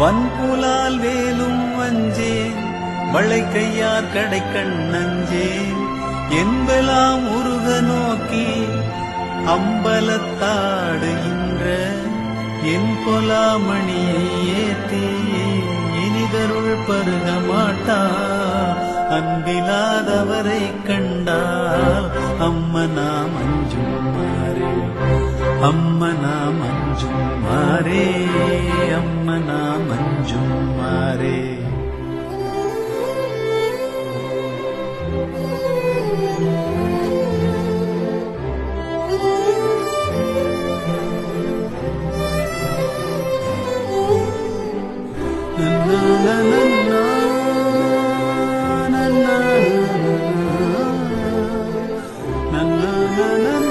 வன்புலால் வேலும் வஞ்சேன் வளை கையார் கடை கண்ணஞ்சேன் என்பெல்லாம் உருக நோக்கி அம்பலத்தாடுகின்ற என் பொலாமணியை ஏத்தி இனிதருள் பருக மாட்டா அன்பிலாதவரை கண்டால் அம்மனா மஞ்சும் மாறே அம்மனா மஞ்சும் மாறே మారే అమ్మ నా మంజు మారే na na na